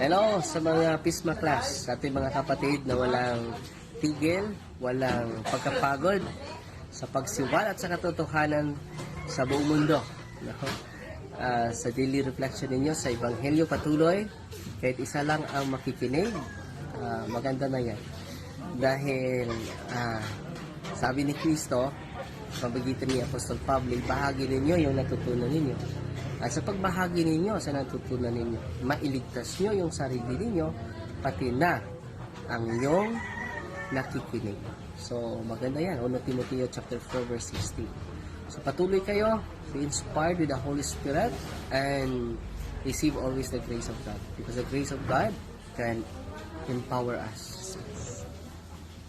Hello sa mga Pisma class, sa ating mga kapatid na walang tigil, walang pagkapagod sa pagsiwal at sa katotohanan sa buong mundo. No? Ah, sa daily reflection ninyo sa Ebanghelyo patuloy, kahit isa lang ang makikinig, ah, maganda na yan. Dahil ah, sabi ni Kristo, pabagitan ni Apostol Pablo, bahagi ninyo yung natutunan ninyo. At sa pagbahagi ninyo sa natutunan ninyo, mailigtas nyo yung sarili ninyo, pati na ang iyong nakikinig. So, maganda yan. 1 Timoteo chapter 4 verse 16. So, patuloy kayo, be inspired with the Holy Spirit, and receive always the grace of God. Because the grace of God can empower us.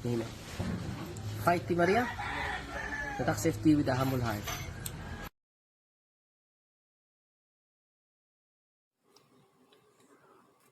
Amen. Fight, Maria. Tatak safety with a humble heart.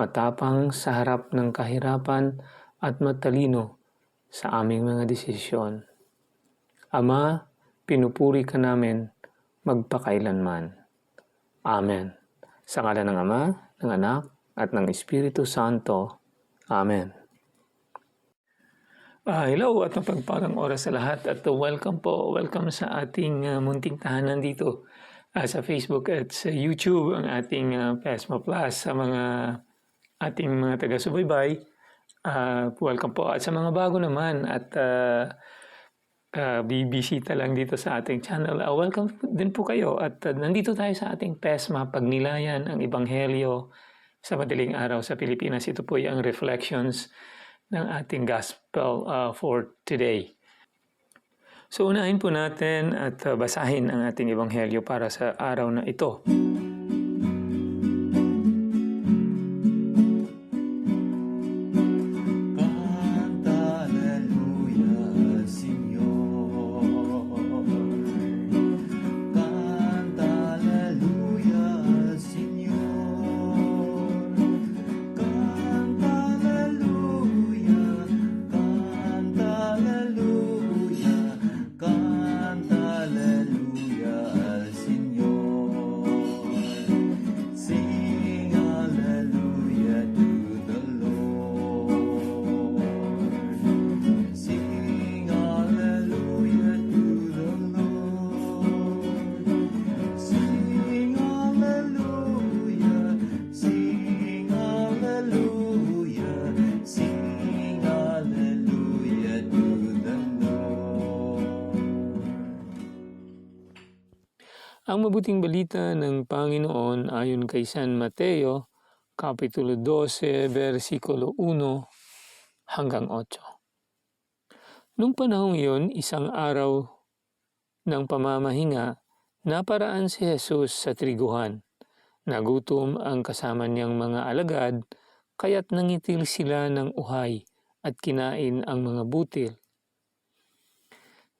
matapang sa harap ng kahirapan at matalino sa aming mga desisyon. Ama, pinupuri ka namin magpakailanman. Amen. Sa ngala ng Ama, ng Anak, at ng Espiritu Santo. Amen. Ah, hello at mapagpalang oras sa lahat at uh, welcome po, welcome sa ating uh, munting tahanan dito ah, sa Facebook at sa YouTube ang ating uh, Pesma Plus sa mga ating mga taga-subaybay. Ah, welcome po. At sa mga bago naman at uh, uh, bibisita lang dito sa ating channel, ah, welcome din po kayo. At ah, nandito tayo sa ating PESMA, Pagnilayan, ang Ebanghelyo sa madaling araw sa Pilipinas. Ito po yung reflections ng ating gospel ah, for today. So unahin po natin at ah, basahin ang ating Ebanghelyo para sa araw na ito. Mabuting balita ng Panginoon ayon kay San Mateo, Kapitulo 12, versikulo 1 hanggang 8. Nung panahong iyon, isang araw ng pamamahinga, naparaan si Jesus sa triguhan. Nagutom ang kasama niyang mga alagad, kaya't nangitil sila ng uhay at kinain ang mga butil.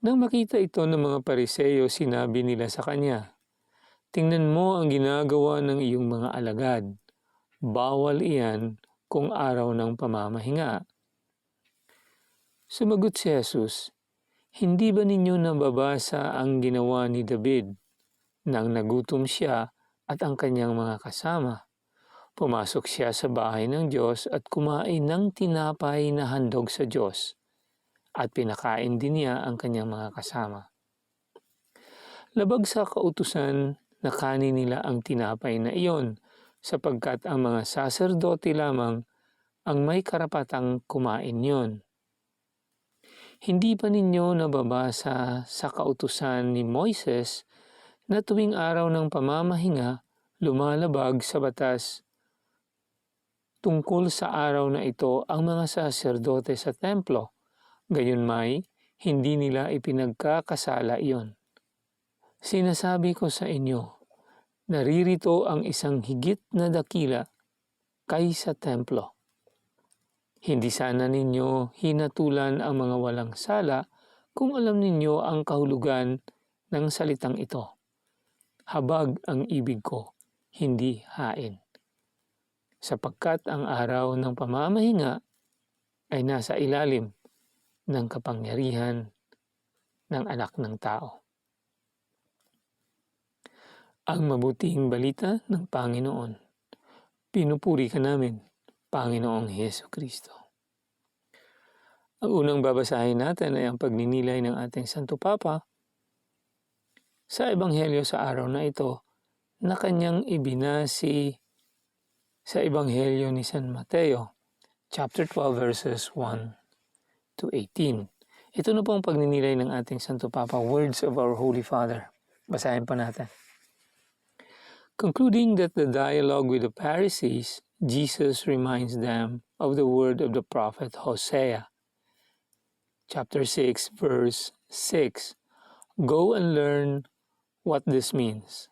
Nang makita ito ng mga pariseyo, sinabi nila sa kanya, Tingnan mo ang ginagawa ng iyong mga alagad. Bawal iyan kung araw ng pamamahinga. Sumagot si Jesus, Hindi ba ninyo nababasa ang ginawa ni David nang nagutom siya at ang kanyang mga kasama? Pumasok siya sa bahay ng Diyos at kumain ng tinapay na handog sa Diyos at pinakain din niya ang kanyang mga kasama. Labag sa kautusan na kanin nila ang tinapay na iyon sapagkat ang mga saserdote lamang ang may karapatang kumain yon. Hindi pa ninyo nababasa sa kautusan ni Moises na tuwing araw ng pamamahinga lumalabag sa batas tungkol sa araw na ito ang mga saserdote sa templo. Gayunmay, hindi nila ipinagkakasala iyon. Sinasabi ko sa inyo, naririto ang isang higit na dakila kaysa templo. Hindi sana ninyo hinatulan ang mga walang sala kung alam ninyo ang kahulugan ng salitang ito. Habag ang ibig ko, hindi hain. Sapagkat ang araw ng pamamahinga ay nasa ilalim ng kapangyarihan ng anak ng tao. Ang mabuting balita ng Panginoon. Pinupuri ka namin, Panginoong Heso Kristo. Ang unang babasahin natin ay ang pagninilay ng ating Santo Papa sa Ebanghelyo sa araw na ito na kanyang ibinasi sa Ebanghelyo ni San Mateo, chapter 12 verses 1 to 18. Ito na po ang pagninilay ng ating Santo Papa, words of our Holy Father. Basahin pa natin. Concluding that the dialogue with the Pharisees, Jesus reminds them of the word of the prophet Hosea, chapter 6, verse 6. Go and learn what this means.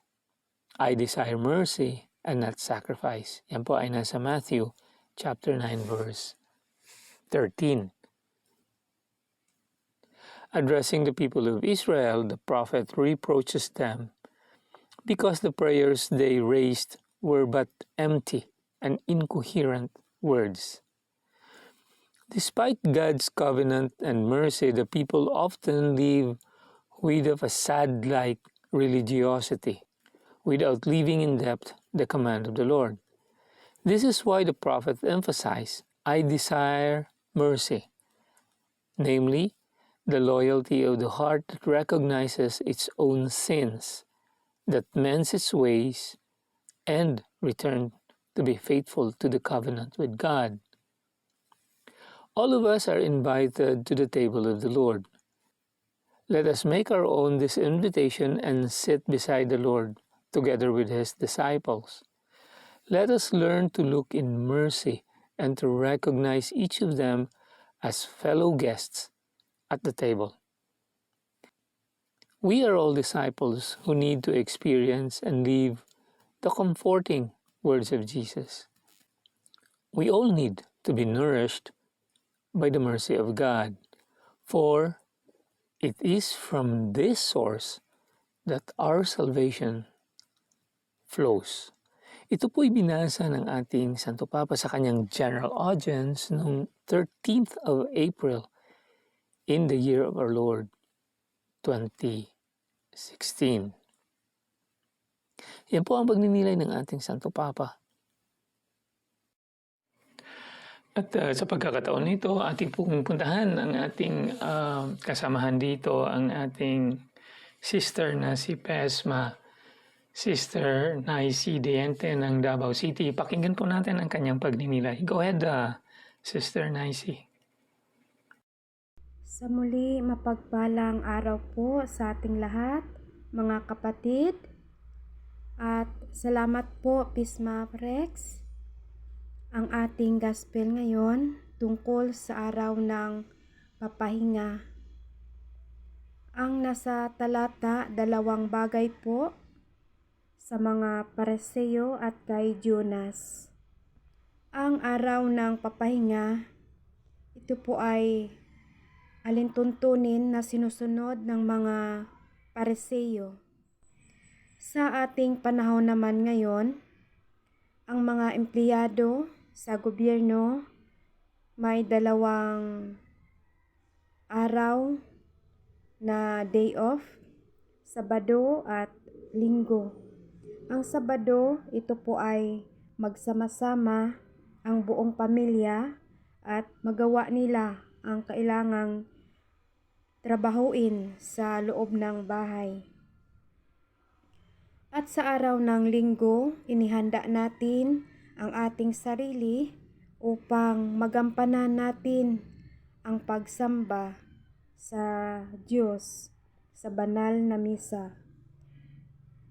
I desire mercy and not sacrifice. Yan po ay nasa Matthew chapter 9, verse 13. Addressing the people of Israel, the prophet reproaches them because the prayers they raised were but empty and incoherent words. Despite God's covenant and mercy, the people often live with a sad like religiosity without living in depth the command of the Lord. This is why the prophet emphasized, I desire mercy, namely, the loyalty of the heart that recognizes its own sins, that mends its ways, and return to be faithful to the covenant with God. All of us are invited to the table of the Lord. Let us make our own this invitation and sit beside the Lord together with his disciples. Let us learn to look in mercy and to recognize each of them as fellow guests at the table. We are all disciples who need to experience and live the comforting words of Jesus. We all need to be nourished by the mercy of God, for it is from this source that our salvation flows. Ito po'y binasa ng ating Santo Papa sa kanyang general audience noong 13th of April in the year of our Lord 2016. Yan po ang pagninilay ng ating Santo Papa. At uh, sa pagkakataon nito, ating pong puntahan ang ating uh, kasamahan dito, ang ating sister na si Pesma, Sister Naisi Diente ng Davao City. Pakinggan po natin ang kanyang pagninilay. Go ahead, uh, Sister Naisi. Sa muli, mapagpalang araw po sa ating lahat, mga kapatid. At salamat po, Pisma Rex. Ang ating gospel ngayon tungkol sa araw ng papahinga. Ang nasa talata, dalawang bagay po sa mga pareseyo at kay Jonas. Ang araw ng papahinga, ito po ay alintuntunin na sinusunod ng mga pareseyo. Sa ating panahon naman ngayon, ang mga empleyado sa gobyerno may dalawang araw na day off, Sabado at Linggo. Ang Sabado, ito po ay magsama-sama ang buong pamilya at magawa nila ang kailangang trabahuin sa loob ng bahay. At sa araw ng linggo, inihanda natin ang ating sarili upang magampanan natin ang pagsamba sa Diyos sa banal na misa.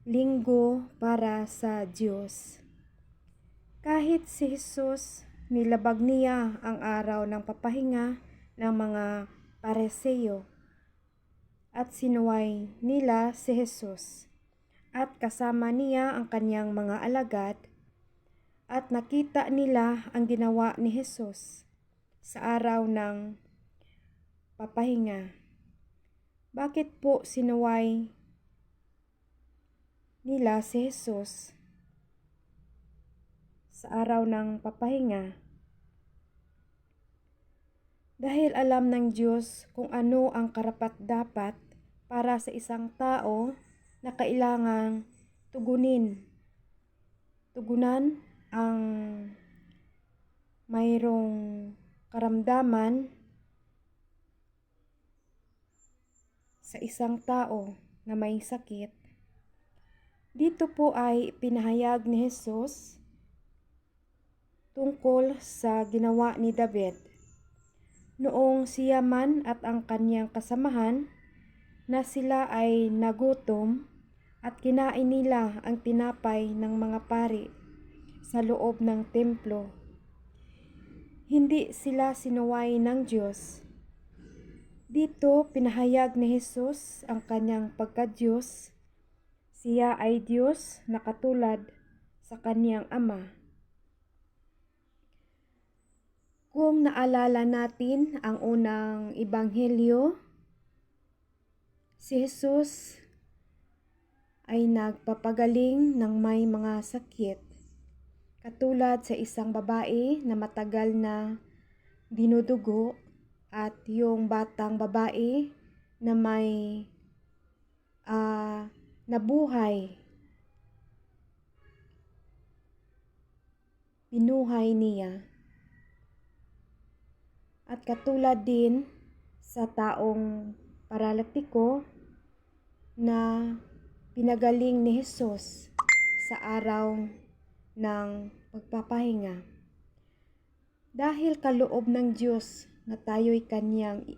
Linggo para sa Diyos. Kahit si Jesus, nilabag niya ang araw ng papahinga ng mga pareseyo at sinuway nila si Jesus at kasama niya ang kanyang mga alagad at nakita nila ang ginawa ni Jesus sa araw ng papahinga. Bakit po sinuway nila si Jesus sa araw ng papahinga? Dahil alam ng Diyos kung ano ang karapat-dapat para sa isang tao na kailangang tugunin. Tugunan ang mayroong karamdaman sa isang tao na may sakit. Dito po ay pinahayag ni Jesus tungkol sa ginawa ni David noong siya man at ang kanyang kasamahan na sila ay nagutom at kinain nila ang tinapay ng mga pari sa loob ng templo. Hindi sila sinuway ng Diyos. Dito pinahayag ni Jesus ang kanyang pagka-Diyos. Siya ay Diyos na katulad sa kanyang Ama. Kung naalala natin ang unang ebanghelyo, si Jesus ay nagpapagaling ng may mga sakit. Katulad sa isang babae na matagal na dinudugo at yung batang babae na may ah, nabuhay. Pinuhay niya. At katulad din sa taong paralitiko na pinagaling ni Jesus sa araw ng pagpapahinga. Dahil kaloob ng Diyos na tayo'y kanyang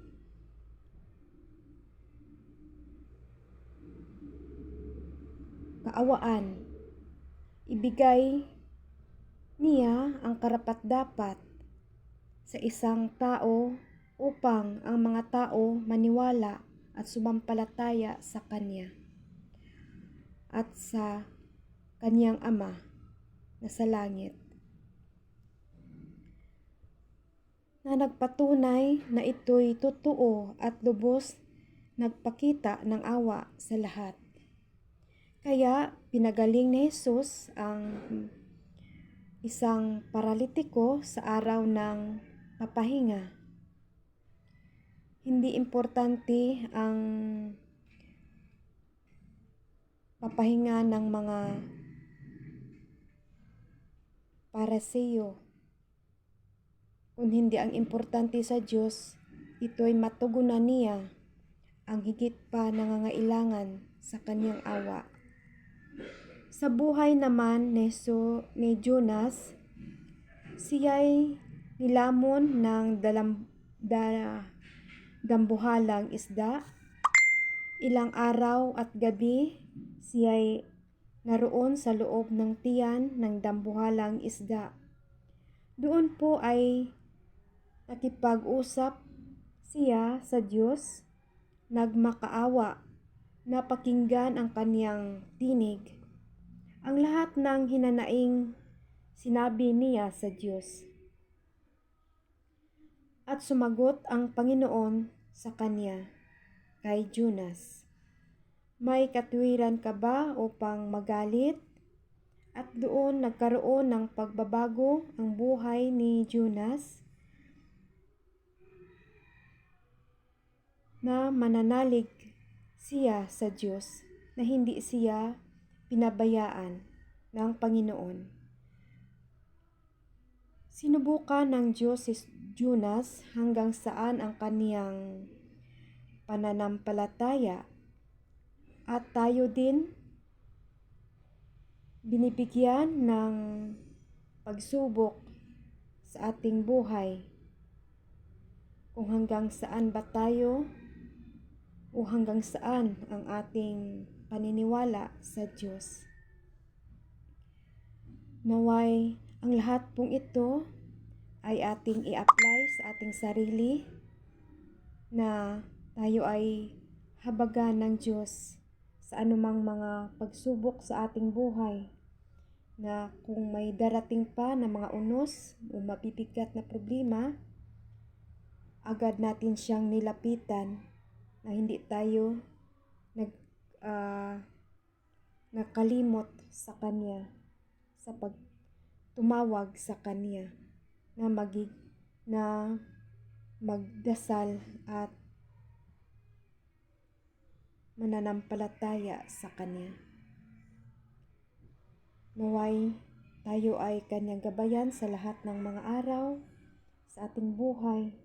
kaawaan, ibigay niya ang karapat-dapat sa isang tao upang ang mga tao maniwala at sumampalataya sa Kanya at sa Kanyang Ama na sa langit. Na nagpatunay na ito'y totoo at lubos nagpakita ng awa sa lahat. Kaya pinagaling ni Jesus ang isang paralitiko sa araw ng papahinga. Hindi importante ang papahinga ng mga paraseyo. Kung hindi ang importante sa Diyos, ito'y matugunan niya ang higit pa nangangailangan sa kanyang awa. Sa buhay naman ni, so, ni Jonas, siya'y nilamon ng dalam, da, dambuhalang isda. Ilang araw at gabi, siya'y naroon sa loob ng tiyan ng dambuhalang isda. Doon po ay nakipag-usap siya sa Diyos, nagmakaawa, napakinggan ang kaniyang tinig. Ang lahat ng hinanaing sinabi niya sa Diyos. At sumagot ang Panginoon sa kanya kay Jonas. May katwiran ka ba upang magalit? At doon nagkaroon ng pagbabago ang buhay ni Jonas na mananalig siya sa Diyos na hindi siya pinabayaan ng Panginoon. Sinubukan ng Diyos si Jonas hanggang saan ang kaniyang pananampalataya? At tayo din binibigyan ng pagsubok sa ating buhay. Kung hanggang saan ba tayo? O hanggang saan ang ating paniniwala sa Diyos. Naway, ang lahat pong ito ay ating i-apply sa ating sarili na tayo ay habagan ng Diyos sa anumang mga pagsubok sa ating buhay. Na kung may darating pa na mga unos o mabibigat na problema, agad natin siyang nilapitan na hindi tayo nag ah, nakalimot sa kanya sa pag tumawag sa kanya na magig na magdasal at mananampalataya sa kanya. Naway tayo ay kanyang gabayan sa lahat ng mga araw sa ating buhay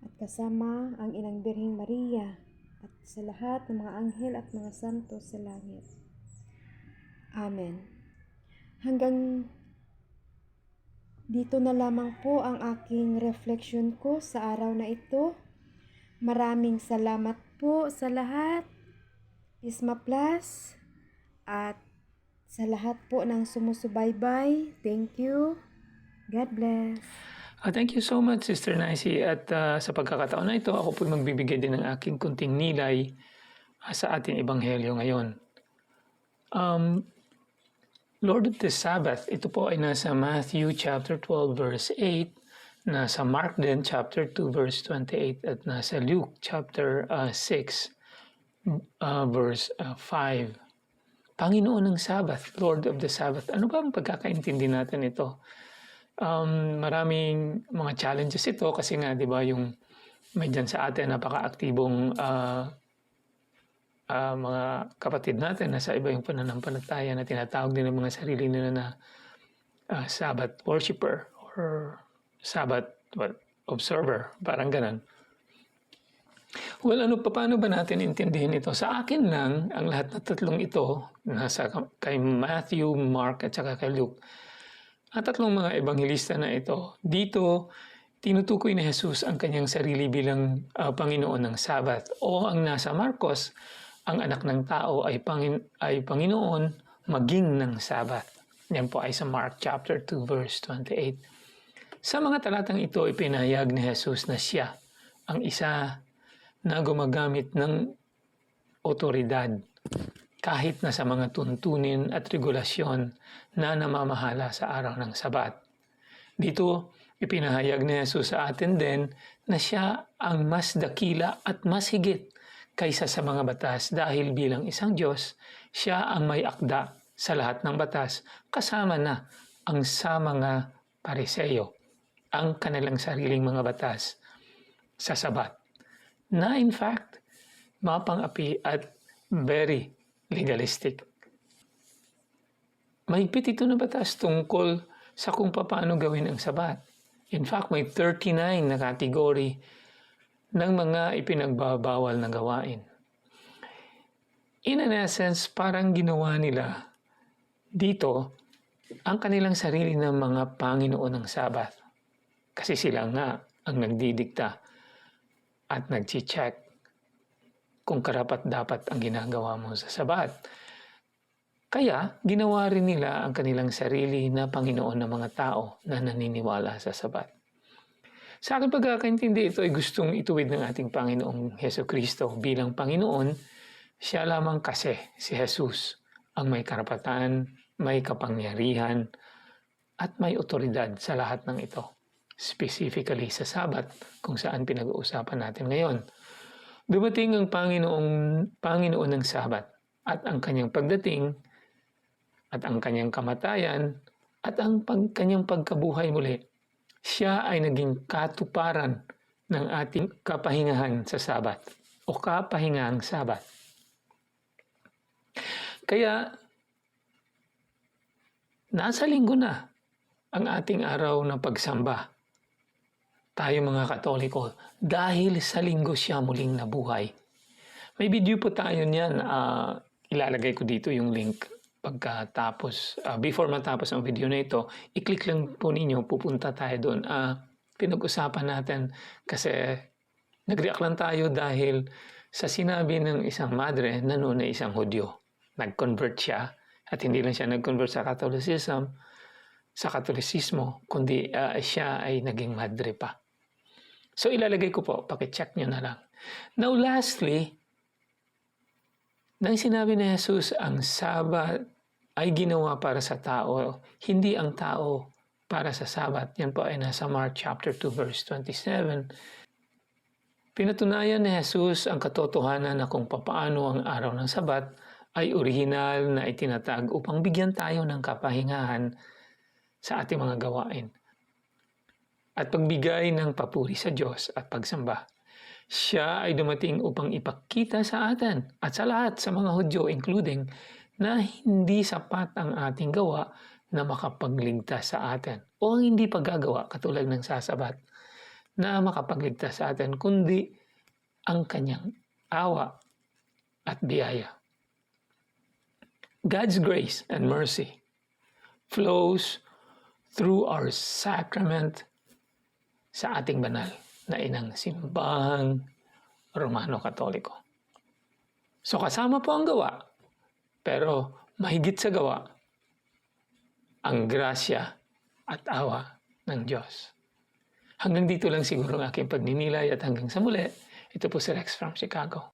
at kasama ang Inang Birhing Maria at sa lahat ng mga anghel at mga santo sa langit. Amen. Hanggang dito na lamang po ang aking reflection ko sa araw na ito. Maraming salamat po sa lahat. Isma Plus at sa lahat po ng sumusubaybay. Thank you. God bless. Ah, thank you so much, Sister Nicey. At ah, sa pagkakataon na ito, ako po magbibigay din ng aking kunting nilay ah, sa ating ebanghelyo ngayon. Um, Lord of the Sabbath, ito po ay nasa Matthew chapter 12 verse 8, nasa Mark din chapter 2 verse 28 at nasa Luke chapter ah, 6 ah, verse ah, 5. Panginoon ng Sabbath, Lord of the Sabbath. Ano ba ang pagkakaintindi natin ito? um, maraming mga challenges ito kasi nga 'di ba yung may dyan sa atin napaka-aktibong ah, ah, mga kapatid natin na sa iba yung pananampalataya na tinatawag din ng mga sarili nila na ah, Sabbath worshipper or Sabbath what, observer, parang ganun. Well, ano pa paano ba natin intindihin ito? Sa akin lang, ang lahat na tatlong ito, nasa kay Matthew, Mark, at saka kay Luke, ang tatlong mga ebanghelista na ito, dito tinutukoy ni Jesus ang kanyang sarili bilang ah, Panginoon ng Sabat o ang nasa Marcos, ang anak ng tao ay, Pangin- ay Panginoon maging ng Sabat. Yan po ay sa Mark chapter 2 verse 28. Sa mga talatang ito, ipinahayag ni Jesus na siya ang isa na gumagamit ng otoridad kahit na sa mga tuntunin at regulasyon na namamahala sa araw ng Sabat. Dito, ipinahayag ni Jesus sa atin din na siya ang mas dakila at mas higit kaysa sa mga batas dahil bilang isang Diyos, siya ang may akda sa lahat ng batas kasama na ang sa mga pariseyo, ang kanilang sariling mga batas sa Sabat na in fact mapang-api at very legalistic. Mahigpit ito na batas tungkol sa kung paano gawin ang sabat. In fact, may 39 na kategory ng mga ipinagbabawal na gawain. In an essence, parang ginawa nila dito ang kanilang sarili ng mga Panginoon ng Sabat. Kasi sila nga ang nagdidikta at nag-check kung karapat dapat ang ginagawa mo sa Sabat. Kaya, ginawa rin nila ang kanilang sarili na Panginoon ng mga tao na naniniwala sa Sabat. Sa akin pagkakaintindi, ito ay gustong ituwid ng ating Panginoong Heso Kristo bilang Panginoon. Siya lamang kasi, si Jesus, ang may karapatan, may kapangyarihan, at may otoridad sa lahat ng ito. Specifically sa Sabat, kung saan pinag-uusapan natin ngayon. Dumating ang Panginoong, Panginoon ng Sabat at ang kanyang pagdating at ang kanyang kamatayan at ang pag, kanyang pagkabuhay muli, siya ay naging katuparan ng ating kapahingahan sa Sabat o kapahingang Sabat. Kaya, nasa linggo na ang ating araw ng pagsamba. Tayo mga Katoliko, dahil sa linggo siya muling nabuhay. May video po tayo niyan. ah, ilalagay ko dito yung link pagkatapos, ah, before matapos ang video na ito, i-click lang po ninyo, pupunta tayo doon. Ah, pinag-usapan natin kasi nag-react lang tayo dahil sa sinabi ng isang madre na noon ay isang Hudyo. Nag-convert siya at hindi lang siya nag-convert sa Catholicism, sa Katolisismo, kundi ah, siya ay naging madre pa. So ilalagay ko po, pakicheck nyo na lang. Now lastly, nang sinabi ni Jesus ang Sabat ay ginawa para sa tao, hindi ang tao para sa Sabat. Yan po ay nasa Mark chapter 2 verse 27. Pinatunayan ni Jesus ang katotohanan na kung papaano ang araw ng Sabat ay orihinal na itinatag upang bigyan tayo ng kapahingahan sa ating mga gawain at pagbigay ng papuri sa Diyos at pagsamba. Siya ay dumating upang ipakita sa atin at sa lahat sa mga Hudyo including na hindi sapat ang ating gawa na makapagligtas sa atin o ang hindi paggagawa katulad ng sasabat na makapagligtas sa atin kundi ang kanyang awa at biyaya. God's grace and mercy flows through our sacrament sa ating banal na inang simbahang Romano Katoliko. So kasama po ang gawa, pero mahigit sa gawa, ang grasya at awa ng Diyos. Hanggang dito lang siguro ang aking pagninilay at hanggang sa muli, ito po si Rex from Chicago.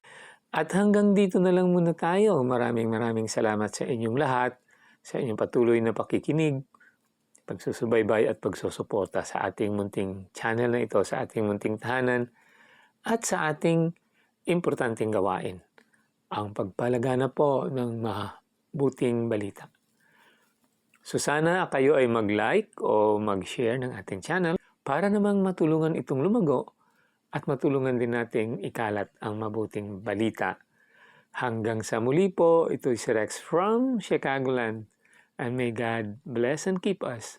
At hanggang dito na lang muna tayo. Maraming maraming salamat sa inyong lahat, sa inyong patuloy na pakikinig, pagsusubaybay at pagsusuporta sa ating munting channel na ito, sa ating munting tahanan, at sa ating importanteng gawain, ang pagpalagana po ng mabuting balita. So sana kayo ay mag-like o mag-share ng ating channel para namang matulungan itong lumago at matulungan din nating ikalat ang mabuting balita. Hanggang sa muli po, ito si Rex from Chicagoland and may God bless and keep us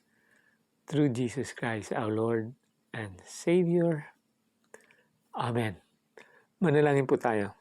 through Jesus Christ our Lord and Savior. Amen. Manalangin po tayo.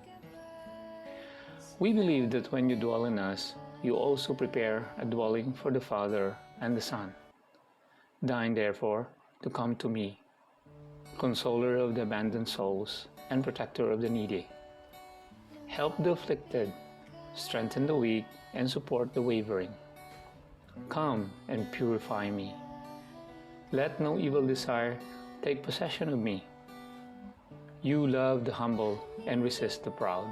We believe that when you dwell in us, you also prepare a dwelling for the Father and the Son. Deign, therefore, to come to me, consoler of the abandoned souls and protector of the needy. Help the afflicted, strengthen the weak, and support the wavering. Come and purify me. Let no evil desire take possession of me. You love the humble and resist the proud.